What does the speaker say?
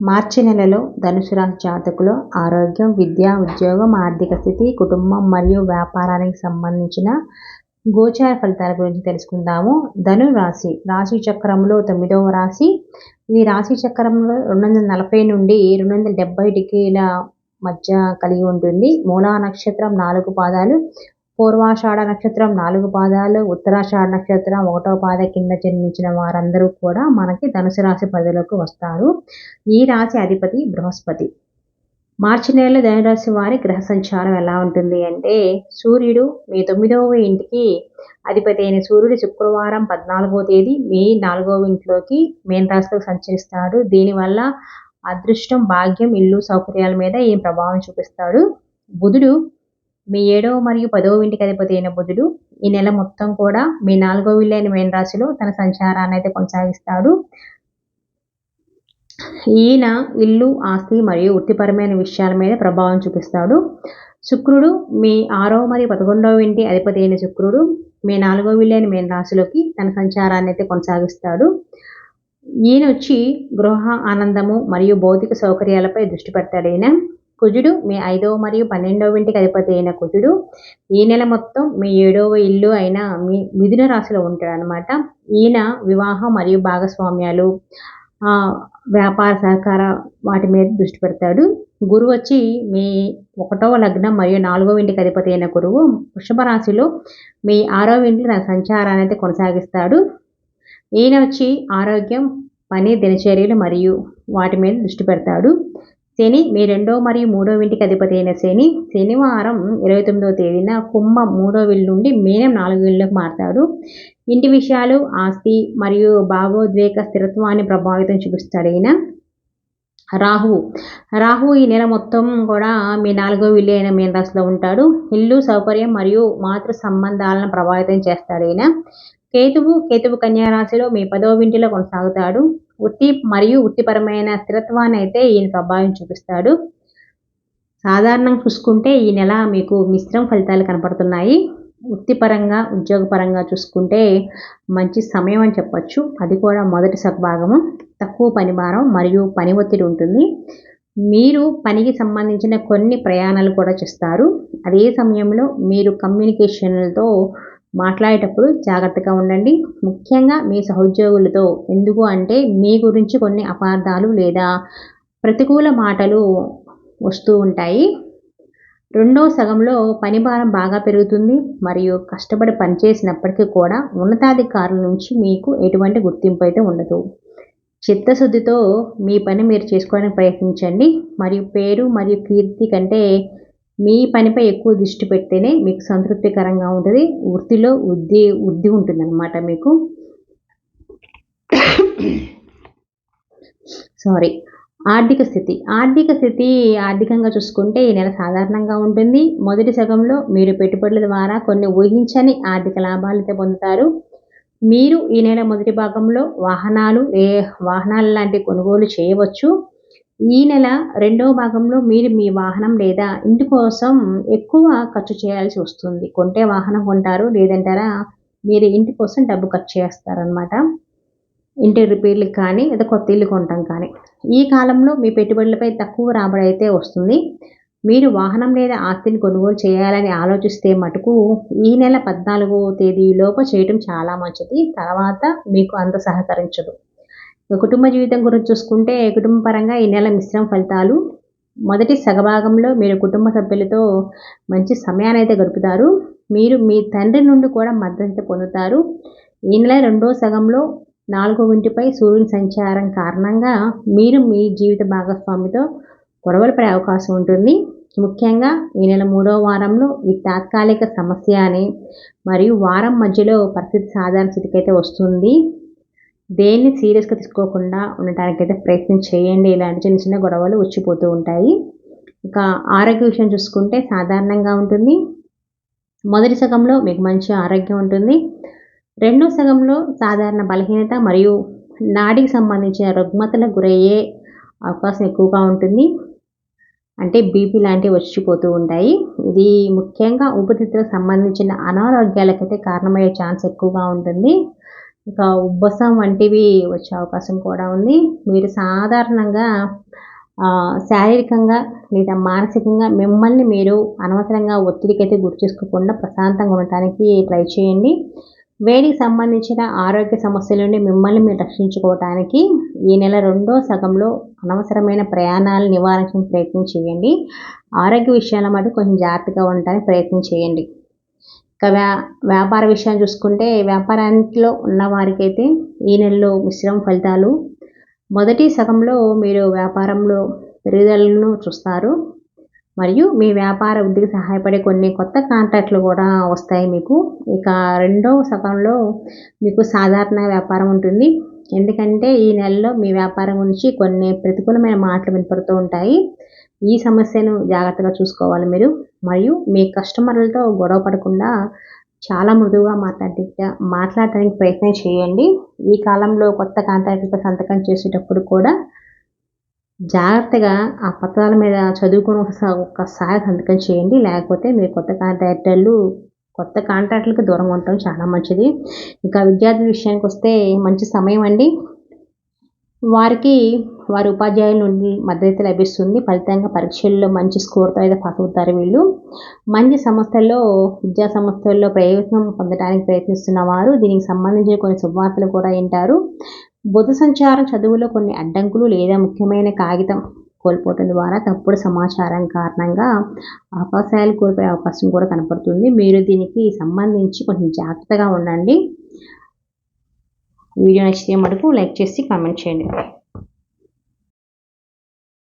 మార్చి నెలలో ధనుసు రాశి జాతకులు ఆరోగ్యం విద్య ఉద్యోగం ఆర్థిక స్థితి కుటుంబం మరియు వ్యాపారానికి సంబంధించిన గోచార ఫలితాల గురించి తెలుసుకుందాము. ధను రాశి రాశి చక్రంలో తొమ్మిదవ రాశి. ఈ రాశి చక్రంలో రెండు వందల నలభై నుండి రెండు వందల డెబ్బై డిగ్రీల మధ్య కలిగి ఉంటుంది. మూలా నక్షత్రం నాలుగు పాదాలు పూర్వాషాఢ నక్షత్రం నాలుగు పాదాలు ఉత్తరాషాఢ నక్షత్రం ఒకటో పాద కింద జన్మించిన వారందరూ కూడా మనకి ధనుసు రాశి పరిధిలోకి వస్తారు. ఈ రాశి అధిపతి బృహస్పతి. మార్చి నెలలో ధనురాశి వారి గ్రహ సంచారం ఎలా ఉంటుంది అంటే సూర్యుడు మీ తొమ్మిదవ ఇంటికి అధిపతి అయిన సూర్యుడు శుక్రవారం పద్నాలుగో తేదీ మీ నాలుగవ ఇంట్లోకి మేన్ రాశిలో సంచరిస్తాడు. దీనివల్ల అదృష్టం భాగ్యం ఇల్లు సౌకర్యాల మీద ఈ ప్రభావం చూపిస్తాడు? బుధుడు మీ ఏడవ మరియు పదవ ఇంటికి అధిపతి అయిన బుధుడు ఈ నెల మొత్తం కూడా మీ నాలుగో అయిన మేన్ రాశిలో తన సంచారాన్ని అయితే కొనసాగిస్తాడు. ఈయన ఇల్లు ఆస్తి మరియు వృత్తిపరమైన విషయాల మీద ప్రభావం చూపిస్తాడు. శుక్రుడు మీ ఆరవ మరియు పదకొండవ ఇంటి అధిపతి అయిన శుక్రుడు మీ నాలుగో విలైన మేన్ రాశిలోకి తన సంచారాన్ని అయితే కొనసాగిస్తాడు. ఈయన వచ్చి గృహ ఆనందము మరియు భౌతిక సౌకర్యాలపై దృష్టి పెడతాడు ఈయన కుజుడు మీ ఐదవ మరియు పన్నెండవ ఇంటికి అధిపతి అయిన కుజుడు ఈ నెల మొత్తం మీ ఏడవ ఇల్లు అయిన మీ మిథున రాశిలో ఉంటాడు అనమాట ఈయన వివాహం మరియు భాగస్వామ్యాలు వ్యాపార సహకార వాటి మీద దృష్టి పెడతాడు. గురువు వచ్చి మీ ఒకటవ లగ్నం మరియు నాలుగవ ఇంటికి అధిపతి అయిన గురువు వృషభ రాశిలో మీ ఆరవ ఇంటి సంచారాన్ని అయితే కొనసాగిస్తాడు. ఈయన వచ్చి ఆరోగ్యం పని దినచర్యలు మరియు వాటి మీద దృష్టి పెడతాడు. శని మీ రెండో మరియు మూడో ఇంటికి అధిపతి అయిన శని శనివారం ఇరవై తొమ్మిదవ తేదీన కుంభం మూడో విల్లు నుండి మీనం నాలుగు విల్లులకు మారుతాడు. ఇంటి విషయాలు ఆస్తి మరియు భావోద్వేగ స్థిరత్వాన్ని ప్రభావితం చూపిస్తాడు ఈయన. రాహు రాహు ఈ నెల మొత్తం కూడా మీ నాలుగో విల్లు అయిన మీన రాశిలో ఉంటాడు. ఇల్లు సౌకర్యం మరియు మాతృ సంబంధాలను ప్రభావితం చేస్తాడు ఈయన. కేతువు కేతువు కన్యారాశిలో మీ పదవ ఇంటిలో కొనసాగుతాడు. వృత్తి మరియు వృత్తిపరమైన స్థిరత్వాన్ని అయితే ఈయన ప్రభావం చూపిస్తాడు. సాధారణంగా చూసుకుంటే ఈ నెల మీకు మిశ్రమ ఫలితాలు కనపడుతున్నాయి. వృత్తిపరంగా ఉద్యోగపరంగా చూసుకుంటే మంచి సమయం అని చెప్పచ్చు. అది కూడా మొదటి సగభాగము తక్కువ పనిభారం మరియు పని ఒత్తిడి ఉంటుంది. మీరు పనికి సంబంధించిన కొన్ని ప్రయాణాలు కూడా చేస్తారు. అదే సమయంలో మీరు కమ్యూనికేషన్లతో మాట్లాడేటప్పుడు జాగ్రత్తగా ఉండండి. ముఖ్యంగా మీ సహోద్యోగులతో ఎందుకు అంటే మీ గురించి కొన్ని అపార్థాలు లేదా ప్రతికూల మాటలు వస్తూ ఉంటాయి. రెండో సగంలో పనిభారం బాగా పెరుగుతుంది మరియు కష్టపడి పనిచేసినప్పటికీ కూడా ఉన్నతాధికారుల నుంచి మీకు ఎటువంటి గుర్తింపు అయితే ఉండదు. చిత్తశుద్ధితో మీ పని మీరు చేసుకోవడానికి ప్రయత్నించండి. మరియు పేరు మరియు కీర్తి కంటే మీ పనిపై ఎక్కువ దృష్టి పెడితేనే మీకు సంతృప్తికరంగా ఉంటుంది. వృత్తిలో వృద్ధి వృద్ధి ఉంటుందన్నమాట మీకు. సారీ ఆర్థిక స్థితి. ఆర్థిక స్థితి ఆర్థికంగా చూసుకుంటే ఈ నెల సాధారణంగా ఉంటుంది. మొదటి సగంలో మీరు పెట్టుబడుల ద్వారా కొన్ని ఊహించని ఆర్థిక లాభాలతో పొందుతారు. మీరు ఈ నెల మొదటి భాగంలో వాహనాలు ఏ వాహనాలు లాంటి కొనుగోలు చేయవచ్చు. ఈ నెల రెండవ భాగంలో మీరు మీ వాహనం లేదా ఇంటి కోసం ఎక్కువ ఖర్చు చేయాల్సి వస్తుంది. కొంటే వాహనం కొంటారు లేదంటారా మీరు ఇంటి కోసం డబ్బు ఖర్చు చేస్తారనమాట ఇంటి రిపేర్లకు కానీ లేదా కొత్త ఇల్లు కొనటం కానీ. ఈ కాలంలో మీ పెట్టుబడులపై తక్కువ రాబడి అయితే వస్తుంది. మీరు వాహనం లేదా ఆస్తిని కొనుగోలు చేయాలని ఆలోచిస్తే మటుకు ఈ నెల పద్నాలుగో తేదీలోపు చేయటం చాలా మంచిది. తర్వాత మీకు అంత సహకరించదు. కుటుంబ జీవితం గురించి చూసుకుంటే కుటుంబ పరంగా ఈ నెల మిశ్రమ ఫలితాలు. మొదటి సగభాగంలో మీరు కుటుంబ సభ్యులతో మంచి సమయాన్ని అయితే గడుపుతారు. మీరు మీ తండ్రి నుండి కూడా మద్దతు పొందుతారు. ఈ నెల రెండో సగంలో నాలుగో ఇంటిపై సూర్యుని సంచారం కారణంగా మీరు మీ జీవిత భాగస్వామితో గొడవలు పడే అవకాశం ఉంటుంది. ముఖ్యంగా ఈ నెల మూడో వారంలో ఈ తాత్కాలిక సమస్య అని మరియు వారం మధ్యలో పరిస్థితి సాధారణ స్థితికి అయితే వస్తుంది. దేన్ని సీరియస్గా తీసుకోకుండా ఉండటానికైతే ప్రయత్నం చేయండి. ఇలాంటి చిన్న చిన్న గొడవలు వచ్చిపోతూ ఉంటాయి. ఇక ఆరోగ్య విషయం చూసుకుంటే సాధారణంగా ఉంటుంది. మొదటి సగంలో మీకు మంచి ఆరోగ్యం ఉంటుంది. రెండో సగంలో సాధారణ బలహీనత మరియు నాడికి సంబంధించిన రుగ్మతలకు గురయ్యే అవకాశం ఎక్కువగా ఉంటుంది. అంటే బీపీ లాంటివి వచ్చిపోతూ ఉంటాయి. ఇది ముఖ్యంగా ఊపిరితిత్తులకు సంబంధించిన అనారోగ్యాలకైతే కారణమయ్యే ఛాన్స్ ఎక్కువగా ఉంటుంది. ఇంకా ఉబ్బసం వంటివి వచ్చే అవకాశం కూడా ఉంది. మీరు సాధారణంగా శారీరకంగా లేదా మానసికంగా మిమ్మల్ని మీరు అనవసరంగా ఒత్తిడికి అయితే గురి చేసుకోకుండా ప్రశాంతంగా ఉండటానికి ట్రై చేయండి. వేడికి సంబంధించిన ఆరోగ్య సమస్యల నుండి మిమ్మల్ని మీరు రక్షించుకోవటానికి ఈ నెల రెండో సగంలో అనవసరమైన ప్రయాణాలు నివారించడానికి ప్రయత్నం చేయండి. ఆరోగ్య విషయాల మటు కొంచెం జాగ్రత్తగా ఉండటానికి ప్రయత్నం చేయండి. ఇక వ్యా వ్యాపార విషయం చూసుకుంటే వ్యాపారాంట్లో ఉన్న వారికైతే ఈ నెలలో మిశ్రమ ఫలితాలు. మొదటి సగంలో మీరు వ్యాపారంలో పెరుగుదలను చూస్తారు. మరియు మీ వ్యాపార వృద్ధికి సహాయపడే కొన్ని కొత్త కాంట్రాక్ట్లు కూడా వస్తాయి మీకు. ఇక రెండవ సగంలో మీకు సాధారణ వ్యాపారం ఉంటుంది. ఎందుకంటే ఈ నెలలో మీ వ్యాపారం గురించి కొన్ని ప్రతికూలమైన మాటలు వినపడుతూ ఉంటాయి. ఈ సమస్యను జాగ్రత్తగా చూసుకోవాలి మీరు. మరియు మీ కస్టమర్లతో గొడవ పడకుండా చాలా మృదువుగా మాట్లాడే మాట్లాడటానికి ప్రయత్నం చేయండి. ఈ కాలంలో కొత్త కాంట్రాక్ట్లపై సంతకం చేసేటప్పుడు కూడా జాగ్రత్తగా ఆ పత్రాల మీద చదువుకొని ఒకసారి సంతకం చేయండి. లేకపోతే మీరు కొత్త కాంట్రాక్టర్లు కొత్త కాంట్రాక్టులకు దూరం ఉండటం చాలా మంచిది. ఇంకా విద్యార్థుల విషయానికి వస్తే మంచి సమయం అండి. వారికి వారి ఉపాధ్యాయుల నుండి మద్దతు లభిస్తుంది. ఫలితంగా పరీక్షల్లో మంచి స్కోర్తో అయితే పాస్ అవుతారు వీళ్ళు. మంచి సంస్థల్లో విద్యా సంస్థల్లో ప్రయోజనం పొందడానికి ప్రయత్నిస్తున్న వారు దీనికి సంబంధించిన కొన్ని శుభవార్తలు కూడా వింటారు. బుధ సంచారం చదువులో కొన్ని అడ్డంకులు లేదా ముఖ్యమైన కాగితం కోల్పోవటం ద్వారా తప్పుడు సమాచారం కారణంగా అవకాశాలు కోల్పోయే అవకాశం కూడా కనపడుతుంది. మీరు దీనికి సంబంధించి కొంచెం జాగ్రత్తగా ఉండండి. వీడియో నచ్చితే మటుకు లైక్ చేసి కామెంట్ చేయండి.